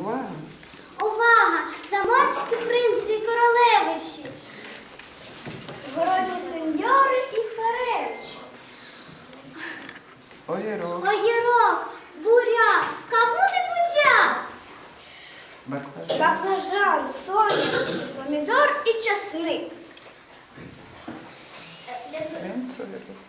увага. Увага! Заморські принці і королевичі! Городні сеньори і царевичі. Огірок, Огірок, буря. Кому не будяк! баклажан, Баклажан, соняшник, помідор і часник. принц огірок.